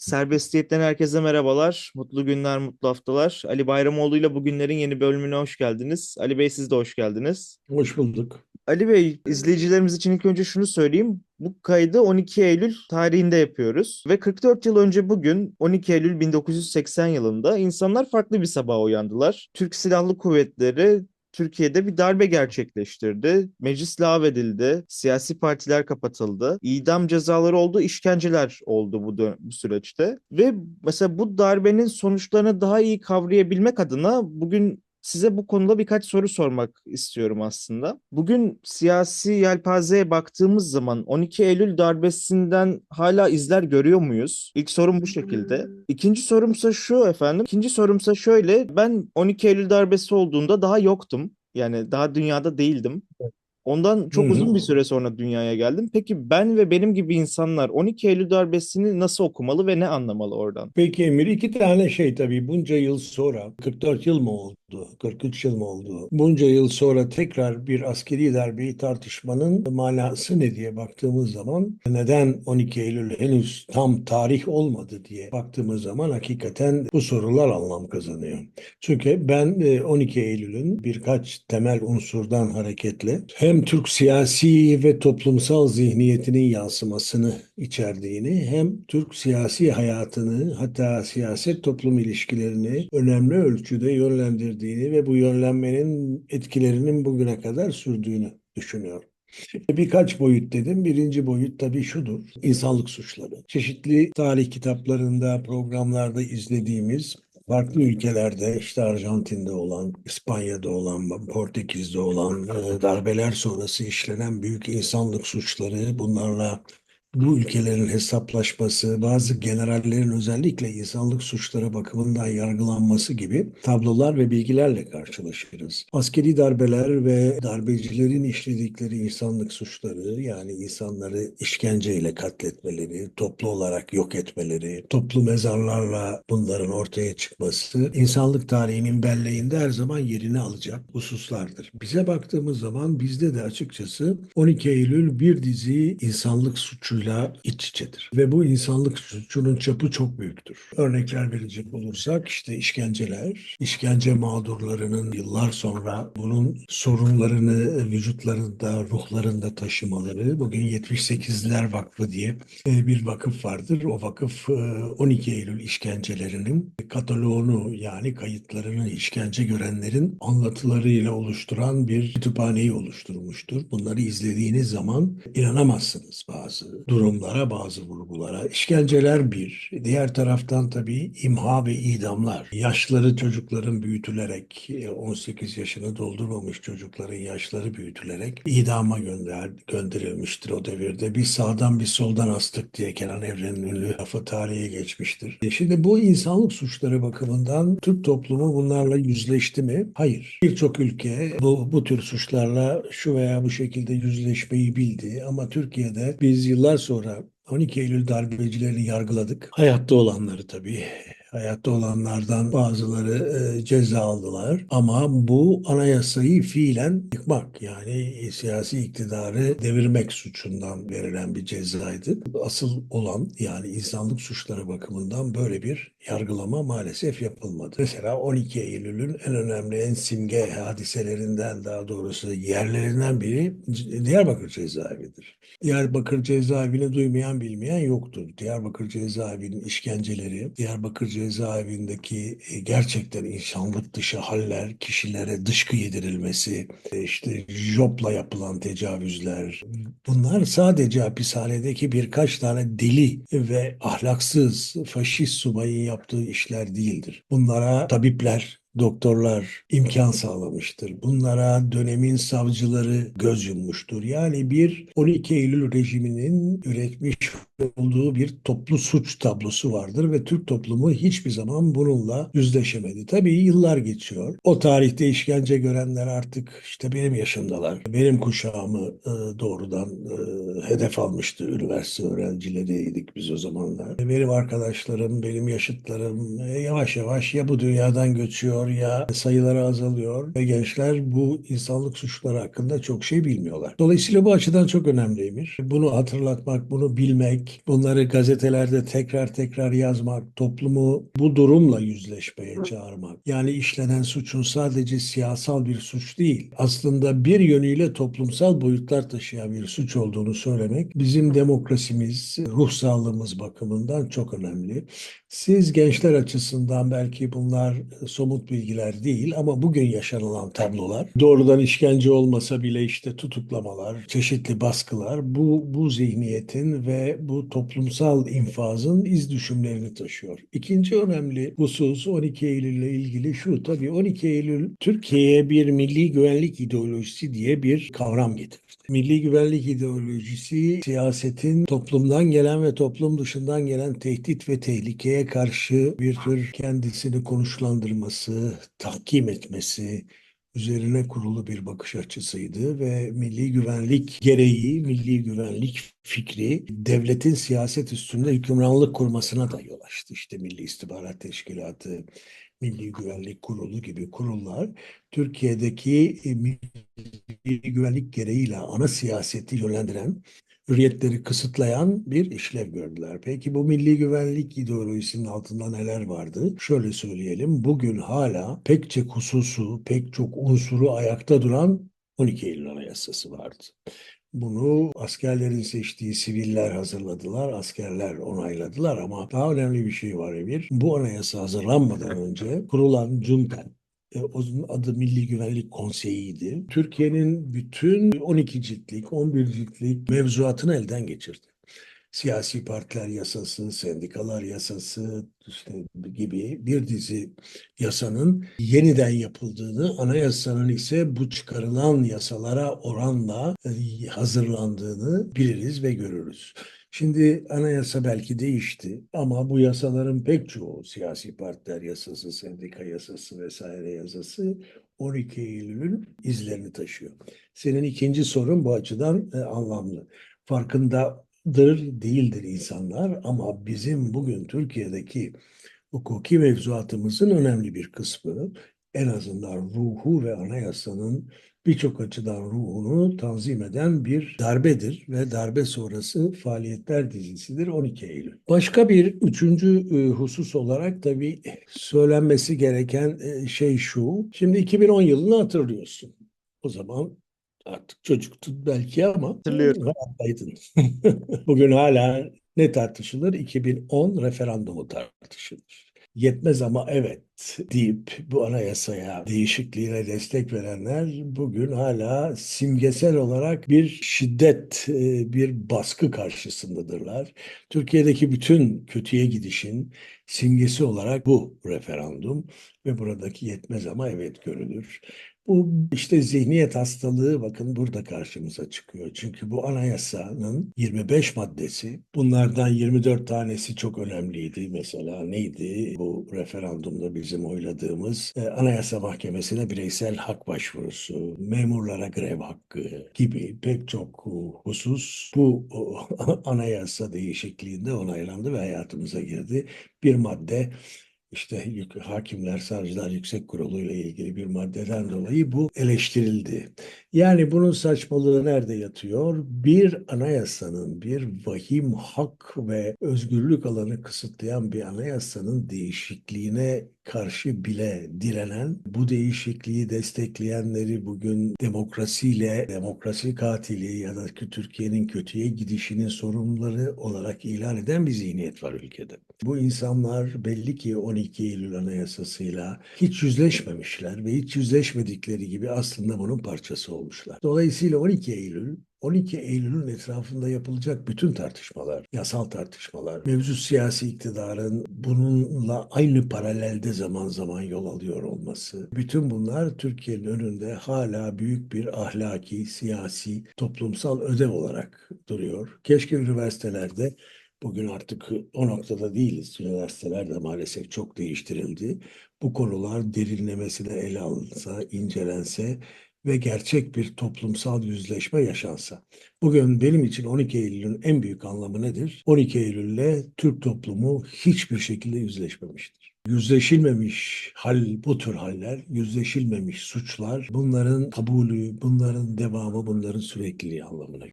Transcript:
Serbestiyetten herkese merhabalar. Mutlu günler, mutlu haftalar. Ali Bayramoğlu ile bugünlerin yeni bölümüne hoş geldiniz. Ali Bey siz de hoş geldiniz. Hoş bulduk. Ali Bey, izleyicilerimiz için ilk önce şunu söyleyeyim. Bu kaydı 12 Eylül tarihinde yapıyoruz ve 44 yıl önce bugün 12 Eylül 1980 yılında insanlar farklı bir sabah uyandılar. Türk Silahlı Kuvvetleri Türkiye'de bir darbe gerçekleştirdi. Meclis lağvedildi, siyasi partiler kapatıldı, idam cezaları oldu, işkenceler oldu bu, dö- bu süreçte. Ve mesela bu darbenin sonuçlarını daha iyi kavrayabilmek adına bugün size bu konuda birkaç soru sormak istiyorum aslında. Bugün siyasi yelpazeye baktığımız zaman 12 Eylül darbesinden hala izler görüyor muyuz? İlk sorum bu şekilde. İkinci sorumsa şu efendim. İkinci sorumsa şöyle. Ben 12 Eylül darbesi olduğunda daha yoktum. Yani daha dünyada değildim. Ondan çok Hı hı. uzun bir süre sonra dünyaya geldim. Peki ben ve benim gibi insanlar 12 Eylül darbesini nasıl okumalı ve ne anlamalı oradan? Peki Emir iki tane şey tabii bunca yıl sonra 44 yıl mı oldu? 43 yıl mı oldu? Bunca yıl sonra tekrar bir askeri darbeyi tartışmanın manası ne diye baktığımız zaman neden 12 Eylül henüz tam tarih olmadı diye baktığımız zaman hakikaten bu sorular anlam kazanıyor. Çünkü ben e, 12 Eylül'ün birkaç temel unsurdan hareketle hem Türk siyasi ve toplumsal zihniyetinin yansımasını içerdiğini hem Türk siyasi hayatını hatta siyaset toplum ilişkilerini önemli ölçüde yönlendirdiğini ve bu yönlenmenin etkilerinin bugüne kadar sürdüğünü düşünüyorum. Birkaç boyut dedim. Birinci boyut tabii şudur. İnsanlık suçları. Çeşitli tarih kitaplarında, programlarda izlediğimiz farklı ülkelerde işte Arjantin'de olan, İspanya'da olan, Portekiz'de olan e, darbeler sonrası işlenen büyük insanlık suçları bunlarla bu ülkelerin hesaplaşması, bazı generallerin özellikle insanlık suçları bakımından yargılanması gibi tablolar ve bilgilerle karşılaşırız. Askeri darbeler ve darbecilerin işledikleri insanlık suçları yani insanları işkenceyle katletmeleri, toplu olarak yok etmeleri, toplu mezarlarla bunların ortaya çıkması insanlık tarihinin belleğinde her zaman yerini alacak hususlardır. Bize baktığımız zaman bizde de açıkçası 12 Eylül bir dizi insanlık suçuyla iç içedir. Ve bu insanlık suçunun çapı çok büyüktür. Örnekler verecek olursak işte işkenceler, işkence mağdurlarının yıllar sonra bunun sorunlarını vücutlarında, ruhlarında taşımaları. Bugün 78'ler Vakfı diye e, bir vakıf vardır. O vakıf e, 12 Eylül işkencelerinin kataloğunu yani kayıtlarını işkence görenlerin anlatılarıyla oluşturan bir kütüphaneyi oluşturmuştur. Bunları izlediğiniz zaman inanamazsınız bazı durumlara, bazı vurgulara. İşkenceler bir. Diğer taraftan tabii imha ve idamlar. Yaşları çocukların büyütülerek, e, 18 yaşını doldurmamış çocukların yaşları büyütülerek idama gönder, gönderilmiştir o devirde. Bir sağdan bir soldan astık diye Kenan Evren'in ünlü lafı tarihe geçmiştir. E Şimdi bu insanlık suçları bakımından Türk toplumu bunlarla yüzleşti mi? Hayır. Birçok ülke bu, bu tür suçlarla şu veya bu şekilde yüzleşmeyi bildi ama Türkiye'de biz yıllar sonra 12 Eylül darbecilerini yargıladık. Hayatta olanları tabii. Hayatta olanlardan bazıları e, ceza aldılar. Ama bu anayasayı fiilen yıkmak yani siyasi iktidarı devirmek suçundan verilen bir cezaydı. Asıl olan yani insanlık suçları bakımından böyle bir yargılama maalesef yapılmadı. Mesela 12 Eylül'ün en önemli, en simge hadiselerinden daha doğrusu yerlerinden biri Diyarbakır cezaevidir. Diyarbakır cezaevini duymayan bilmeyen yoktur. Diyarbakır cezaevinin işkenceleri, Diyarbakır cezaevindeki e, gerçekten insanlık dışı haller, kişilere dışkı yedirilmesi, e, işte jopla yapılan tecavüzler, bunlar sadece hapishanedeki birkaç tane deli ve ahlaksız faşist subayın yaptığı işler değildir. Bunlara tabipler, doktorlar imkan sağlamıştır. Bunlara dönemin savcıları göz yummuştur. Yani bir 12 Eylül rejiminin üretmiş olduğu bir toplu suç tablosu vardır ve Türk toplumu hiçbir zaman bununla yüzleşemedi. Tabii yıllar geçiyor. O tarihte işkence görenler artık işte benim yaşımdalar. Benim kuşağımı e, doğrudan e, hedef almıştı. Üniversite öğrencileriydik biz o zamanlar. Benim arkadaşlarım, benim yaşıtlarım e, yavaş yavaş ya bu dünyadan göçüyor ya sayıları azalıyor ve gençler bu insanlık suçları hakkında çok şey bilmiyorlar. Dolayısıyla bu açıdan çok önemliymiş. Bunu hatırlatmak, bunu bilmek, etmek, bunları gazetelerde tekrar tekrar yazmak, toplumu bu durumla yüzleşmeye çağırmak. Yani işlenen suçun sadece siyasal bir suç değil, aslında bir yönüyle toplumsal boyutlar taşıyan bir suç olduğunu söylemek bizim demokrasimiz, ruh sağlığımız bakımından çok önemli. Siz gençler açısından belki bunlar somut bilgiler değil ama bugün yaşanılan tablolar doğrudan işkence olmasa bile işte tutuklamalar, çeşitli baskılar bu bu zihniyetin ve bu toplumsal infazın iz düşümlerini taşıyor. İkinci önemli husus 12 Eylül ile ilgili şu tabii 12 Eylül Türkiye'ye bir milli güvenlik ideolojisi diye bir kavram getirdi. Milli güvenlik ideolojisi siyasetin toplumdan gelen ve toplum dışından gelen tehdit ve tehlikeye karşı bir tür kendisini konuşlandırması, tahkim etmesi, üzerine kurulu bir bakış açısıydı ve milli güvenlik gereği, milli güvenlik fikri devletin siyaset üstünde hükümranlık kurmasına da yol açtı. İşte Milli İstihbarat Teşkilatı, Milli Güvenlik Kurulu gibi kurullar Türkiye'deki e, milli güvenlik gereğiyle ana siyaseti yönlendiren hürriyetleri kısıtlayan bir işlev gördüler. Peki bu milli güvenlik ideolojisinin altında neler vardı? Şöyle söyleyelim, bugün hala pek çok hususu, pek çok unsuru ayakta duran 12 Eylül Anayasası vardı. Bunu askerlerin seçtiği siviller hazırladılar, askerler onayladılar ama daha önemli bir şey var Emir. Bu anayasa hazırlanmadan önce kurulan junta, onun adı Milli Güvenlik Konseyi'ydi. Türkiye'nin bütün 12 ciltlik, 11 ciltlik mevzuatını elden geçirdi. Siyasi partiler yasası, sendikalar yasası işte gibi bir dizi yasanın yeniden yapıldığını, anayasanın ise bu çıkarılan yasalara oranla e, hazırlandığını biliriz ve görürüz. Şimdi anayasa belki değişti ama bu yasaların pek çoğu siyasi partiler yasası, sendika yasası vesaire yasası 12 Eylül'ün izlerini taşıyor. Senin ikinci sorun bu açıdan e, anlamlı. Farkındadır, değildir insanlar ama bizim bugün Türkiye'deki hukuki mevzuatımızın önemli bir kısmı en azından ruhu ve anayasanın birçok açıdan ruhunu tanzim eden bir darbedir ve darbe sonrası faaliyetler dizisidir 12 Eylül. Başka bir üçüncü e, husus olarak tabii söylenmesi gereken e, şey şu. Şimdi 2010 yılını hatırlıyorsun. O zaman artık çocuktun belki ama Hatırlıyorum. hayattaydın. Bugün hala ne tartışılır? 2010 referandumu tartışılır. Yetmez ama evet deyip bu anayasaya değişikliğine destek verenler bugün hala simgesel olarak bir şiddet, e, bir baskı karşısındadırlar. Türkiye'deki bütün kötüye gidişin simgesi olarak bu referandum ve buradaki yetmez ama evet görülür. Bu işte zihniyet hastalığı bakın burada karşımıza çıkıyor. Çünkü bu anayasanın 25 maddesi, bunlardan 24 tanesi çok önemliydi. Mesela neydi bu referandumda bizim oyladığımız e, Anayasa Mahkemesi'ne bireysel hak başvurusu, memurlara grev hakkı gibi pek çok husus bu o, anayasa değişikliğinde onaylandı ve hayatımıza girdi. Bir madde işte hakimler, savcılar yüksek kurulu ile ilgili bir maddeden dolayı bu eleştirildi. Yani bunun saçmalığı nerede yatıyor? Bir anayasanın, bir vahim hak ve özgürlük alanı kısıtlayan bir anayasanın değişikliğine karşı bile direnen, bu değişikliği destekleyenleri bugün demokrasiyle, demokrasi katili ya da ki Türkiye'nin kötüye gidişinin sorumluları olarak ilan eden bir zihniyet var ülkede. Bu insanlar belli ki 12 Eylül Anayasası'yla hiç yüzleşmemişler ve hiç yüzleşmedikleri gibi aslında bunun parçası olmuşlar. Dolayısıyla 12 Eylül 12 Eylül'ün etrafında yapılacak bütün tartışmalar, yasal tartışmalar, mevcut siyasi iktidarın bununla aynı paralelde zaman zaman yol alıyor olması, bütün bunlar Türkiye'nin önünde hala büyük bir ahlaki, siyasi, toplumsal ödev olarak duruyor. Keşke üniversitelerde Bugün artık o noktada değiliz. Üniversiteler de maalesef çok değiştirildi. Bu konular derinlemesine ele alınsa, incelense ve gerçek bir toplumsal yüzleşme yaşansa. Bugün benim için 12 Eylül'ün en büyük anlamı nedir? 12 Eylül'le Türk toplumu hiçbir şekilde yüzleşmemiştir. Yüzleşilmemiş hal, bu tür haller, yüzleşilmemiş suçlar, bunların kabulü, bunların devamı, bunların sürekliliği anlamına